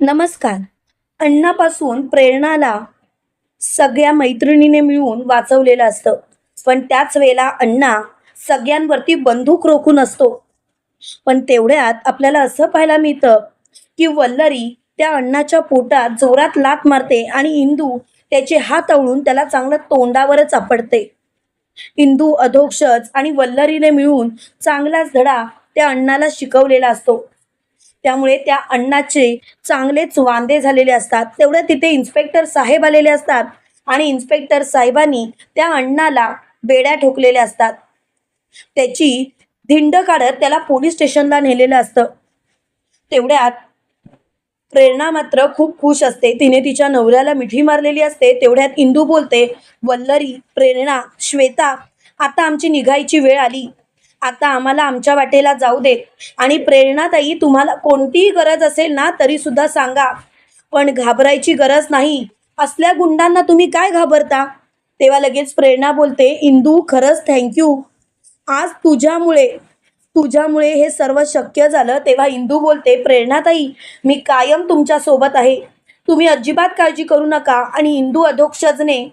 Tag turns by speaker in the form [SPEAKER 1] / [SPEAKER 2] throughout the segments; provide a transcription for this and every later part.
[SPEAKER 1] नमस्कार. अण्णापासून प्रेरणाला सगळ्या मैत्रिणीने मिळून वाचवलेलं असतं. पण त्याच वेळेला अण्णा सगळ्यांवरती बंदूक रोखून असतो. पण तेवढ्यात आपल्याला असं पाहायला मिळतं की वल्लरी त्या अण्णाच्या पोटात जोरात लात मारते आणि इंदू त्याचे हात आवळून त्याला चांगलं तोंडावरच आपडते. इंदू अधोक्षच आणि वल्लरीने मिळून चांगलाच धडा त्या अण्णाला शिकवलेला असतो. त्यामुळे त्या अण्णाचे चांगलेच वांदे झालेले असतात. तेवढ्या तिथे इन्स्पेक्टर साहेब आलेले असतात आणि इन्स्पेक्टर साहेबांनी त्या अण्णाला बेड्या ठोकलेल्या असतात. त्याची धिंड काढत त्याला पोलीस स्टेशनला नेलेलं असतं. तेवढ्यात प्रेरणा मात्र खूप खुश असते. तिने तिच्या नवऱ्याला मिठी मारलेली असते. तेवढ्यात इंदू बोलते वल्लरी प्रेरणा श्वेता आता आमची निघायची वेळ आली. आता आम्हाला आमच्या वाटेला जाऊ देत आणि प्रेरणाताई तुम्हाला कोणतीही गरज असेल ना तरी सुद्धा सांगा. पण घाबरायची गरज नाही. असल्या गुंडांना तुम्ही काय घाबरता? तेव्हा लगेच प्रेरणा बोलते इंदू खरंच थँक्यू आज तुझ्यामुळे तुझ्यामुळे हे सर्व शक्य झालं. तेव्हा इंदू बोलते प्रेरणाताई मी कायम तुमच्यासोबत आहे. तुम्ही अजिबात काळजी करू नका. आणि इंदू अधोक्षजने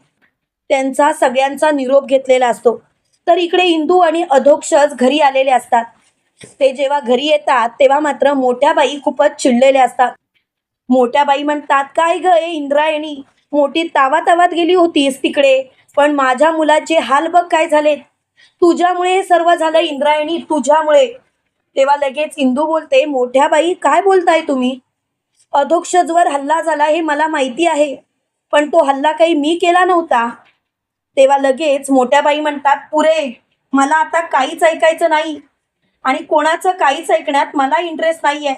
[SPEAKER 1] त्यांचा सगळ्यांचा निरोप घेतलेला असतो. तर इकडे इंदू आणि अधोक्षज घरी आलेले असतात. ते जेव्हा घरी येतात तेव्हा मात्र मोठ्या बाई खूपच चिडलेल्या असतात. मोठ्या बाई म्हणतात काय ग ए इंद्रायणी? मोठी तावा तावात गेली होतीस तिकडे. पण माझ्या मुलाचे हाल बघ काय झालेत. तुझ्यामुळे हे सर्व झालं इंद्रायणी तुझ्यामुळे. तेव्हा लगेच इंदू बोलते मोठ्या बाई काय बोलताय तुम्ही? अधोक्षजवर हल्ला झाला हे मला माहिती आहे. पण तो हल्ला काही मी केला नव्हता. तेव्हा लगेच मोठ्या बाई म्हणतात पुरे मला आता काहीच ऐकायचं नाही आणि कोणाचं काहीच ऐकण्यात मला इंटरेस्ट नाहीये.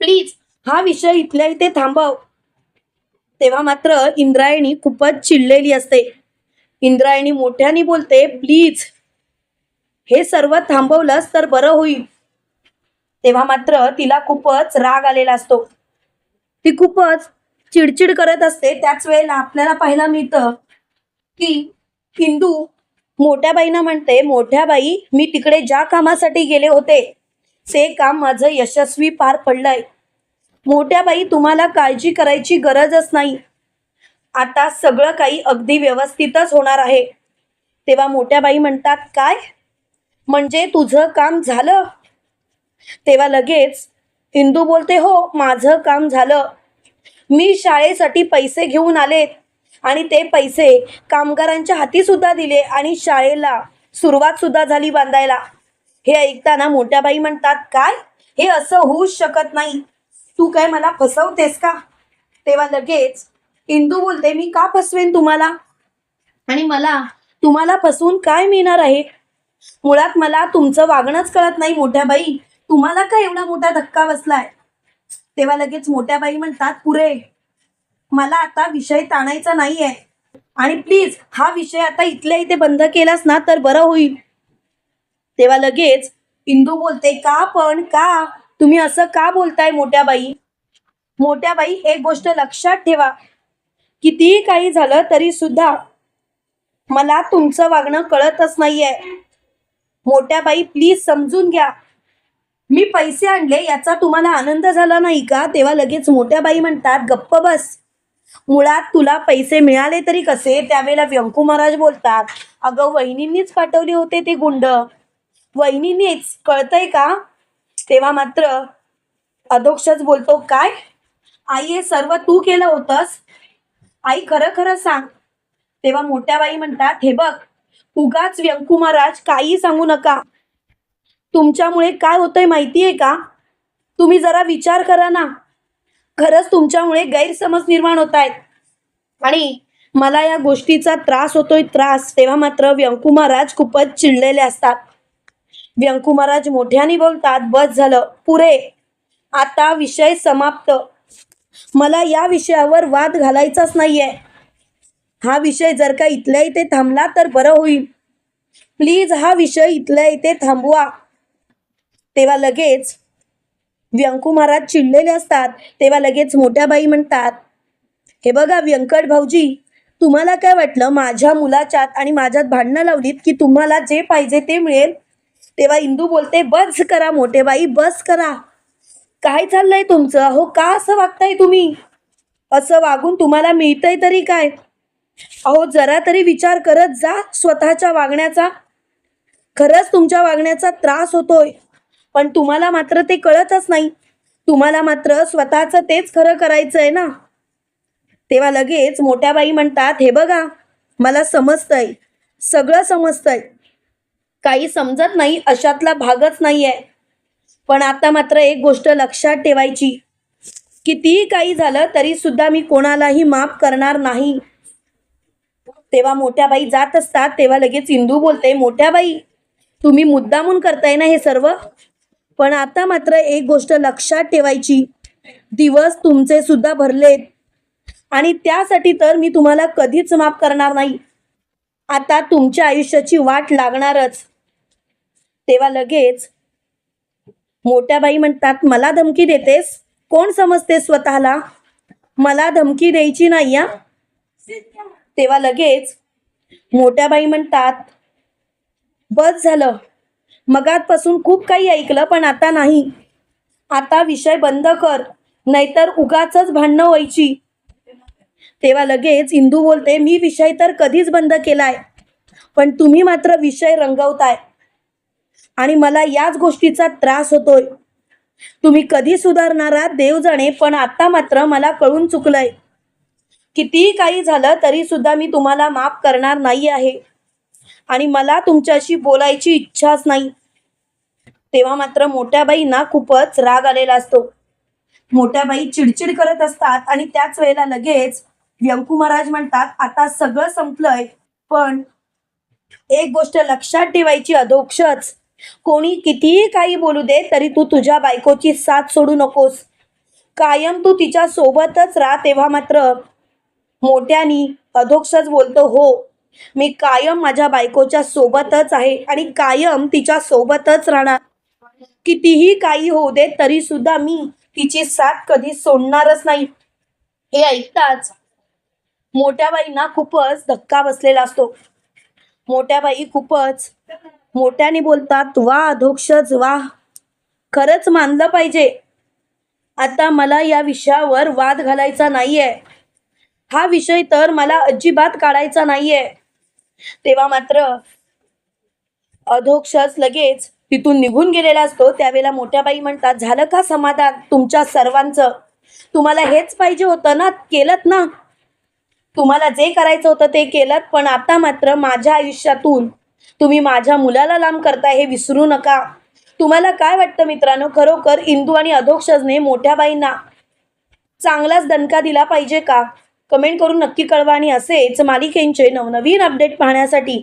[SPEAKER 1] प्लीज हा विषय इथल्या इथे थांबव. तेव्हा मात्र इंद्रायणी खूपच चिडलेली असते. इंद्रायणी मोठ्याने बोलते प्लीज हे सर्व थांबवलंस तर बरं होईल. तेव्हा मात्र तिला खूपच राग आलेला असतो. ती खूपच चिडचिड करत असते. त्याच वेळेला आपल्याला पाहायला मिळतं की हिंदू मोठ्या बाईना म्हणते मोठ्या बाई मी तिकडे ज्या कामासाठी गेले होते ते काम माझं यशस्वी पार पडलंय. मोठ्या बाई तुम्हाला काळजी करायची गरजच नाही. आता सगळं काही अगदी व्यवस्थितच होणार आहे. तेव्हा मोठ्या बाई म्हणतात काय? म्हणजे तुझं काम झालं? तेव्हा लगेच हिंदू बोलते हो माझं काम झालं. मी शाळेसाठी पैसे घेऊन आलेत. आणि ते पैसे कामगारांच्या हाती सुद्धा दिले आणि शाळेला सुरुवात सुद्धा झाली बांधायला. हे ऐकताना मोठ्या बाई म्हणतात काय? हे असं होऊच शकत नाही. तू काय मला फसवतेस का? तेव्हा लगेच इंदू बोलते मी का फसवेन तुम्हाला? आणि मला तुम्हाला फसवून काय मिळणार आहे? मुळात मला तुमचं वागणंच कळत नाही मोठ्या बाई तुम्हाला काय एवढा मोठा धक्का बसलाय? तेव्हा लगेच मोठ्या बाई म्हणतात पुरे मला आता विषय ताणायचा नाहीये. आणि प्लीज हा विषय आता इथल्या इथे बंद केलास ना तर बरं होईल. तेव्हा लगेच इंदू बोलते का पण का? तुम्ही असं का बोलताय मोठ्या बाई मोठ्या बाई एक गोष्ट लक्षात ठेवा. कितीही काही झालं तरी सुद्धा मला तुमचं वागणं कळतच नाहीये. मोठ्या बाई प्लीज समजून घ्या. मी पैसे आणले याचा तुम्हाला आनंद झाला नाही का? तेव्हा लगेच मोठ्या बाई म्हणतात गप्प बस. मुळात तुला पैसे मिळाले तरी कसे? त्यावेळेला व्यंकू महाराज बोलतात अगं वहिनींनीच पाठवले होते ते गुंड. वहिनींनीच? कळतंय का? तेव्हा मात्र अधोक्षच बोलतो काय? आई हे सर्व तू केलं होतंस? आई खरं खरं सांग. तेव्हा मोठ्या बाई म्हणतात हे बघ उगाच व्यंकू महाराज काही सांगू नका. तुमच्यामुळे काय होतंय माहितीये का? तुम्ही जरा विचार करा ना. खरंच तुमच्यामुळे गैरसमज निर्माण होत आहेत. आणि मला या गोष्टीचा त्रास होतोय त्रास. तेव्हा मात्र व्यंकू महाराज खूपच चिडलेले असतात. व्यंकू महाराज मोठ्याने बोलतात बस झालं. पुरे आता विषय समाप्त. मला या विषयावर वाद घालायचाच नाहीये. हा विषय जर का इथल्या इथे थांबला तर बरं होईल. प्लीज हा विषय इथल्या इथे थांबवा. तेव्हा लगेच व्यंकू महाराज चिडलेले असतात. तेव्हा लगेच मोठ्या बाई म्हणतात हे बघा व्यंकट भाऊजी तुम्हाला काय वाटलं? माझ्या मुलाच्यात आणि माझ्यात भांडणं लावलीत की तुम्हाला जे पाहिजे ते मिळेल? तेव्हा इंदू बोलते बस करा मोठे बाई बस करा. काय चाललंय तुमचं? अहो का असं वागताय तुम्ही? असं वागून तुम्हाला मिळतंय तरी काय? अहो जरा तरी विचार करत जा स्वतःच्या वागण्याचा. खरंच तुमच्या वागण्याचा त्रास होतोय. पण तुम्हाला मात्र ते कळतच नाही. तुम्हाला मात्र स्वतःचं तेच खरं करायचं आहे ना? तेव्हा लगेच मोठ्या बाई म्हणतात हे बघा मला समजतंय. सगळं समजतंय. काही समजत नाही अशातला भागच नाही आहे पण आता मात्र एक गोष्ट लक्षात ठेवायची. कितीही काही झालं तरी सुद्धा मी कोणालाही माफ करणार नाही. तेव्हा मोठ्या बाई जात असतात तेव्हा लगेच इंदू बोलते मोठ्या बाई तुम्ही मुद्दामून करताय ना हे सर्व? पण आता मात्र एक गोष्ट लक्षात ठेवायची. दिवस तुमचे सुद्धा भरलेत. आणि त्यासाठी तर मी तुम्हाला कधीच माफ करणार नाही. आता तुमच्या आयुष्याची वाट लागणारच. तेव्हा लगेच मोठ्या बाई म्हणतात मला धमकी देतेस? कोण समजते स्वतःला? मला धमकी द्यायची नाही या तेव्हा लगेच मोठ्या बाई म्हणतात बस झालं. मगातपासून खूप काही ऐकलं पण आता नाही. आता विषय बंद कर नाहीतर उगाच भांडणं व्हायची. तेव्हा लगेच इंदू बोलते मी विषय तर कधीच बंद केलाय पण तुम्ही मात्र विषय रंगवताय. आणि मला याच गोष्टीचा त्रास होतोय. तुम्ही कधी सुधारणारा देव जाणे पण आता मात्र मला कळून चुकलंय. कितीही काही झालं तरी सुद्धा मी तुम्हाला माफ करणार नाही आहे. आणि मला तुमच्याशी बोलायची इच्छाच नाही. तेव्हा मात्र मोठ्या बाईंना खूपच राग आलेला असतो. मोठ्या बाई चिडचिड करत असतात आणि त्याच वेळेला लगेच व्यंकू महाराज म्हणतात आता सगळं संपलंय पण एक गोष्ट लक्षात ठेवायची अधोक्षच. कोणी कितीही काही बोलू दे तरी तू तुझ्या बायकोची साथ सोडू नकोस. कायम तू तिच्या सोबतच राहा. तेव्हा मात्र मोठ्यानी अधोक्षच बोलतो हो मी कायम माझ्या बायकोच्या सोबतच आहे आणि कायम तिच्या सोबतच राहणार. कितीही काही होऊ दे तरी सुद्धा मी तिची साथ कधी सोडणारच नाही. हे ऐकताच मोठ्या बाईंना खूपच धक्का बसलेला असतो. मोठ्या बाई खूपच मोठ्याने बोलतात वा अधोक्षज वा खरंच मानलं पाहिजे. आता मला या विषयावर वाद घालायचा नाहीये. हा विषय तर मला अजिबात काढायचा नाहीये. तेव्हा मात्र अधोक्षच लगेच तिथून निघून गेलेला असतो त्यावेळेला मोठ्या बाई म्हणतात झालं का समाधान? तुमच्या सर्वांचं. तुम्हाला हेच पाहिजे होतं ना? केलं ना? तुम्हाला जे करायचं होतं ते केलं पण आता मात्र माझ्या आयुष्यातून तुम्ही माझ्या मुलाला लांब करता हे विसरू नका. तुम्हाला काय वाटतं मित्रांनो? खरोखर इंदू आणि अधोक्षजने मोठ्या बाईंना चांगलाच दणका दिला पाहिजे का? कमेंट करून नक्की कळवा आणि असेच मालिकेंचे नवनवीन अपडेट पाहण्यासाठी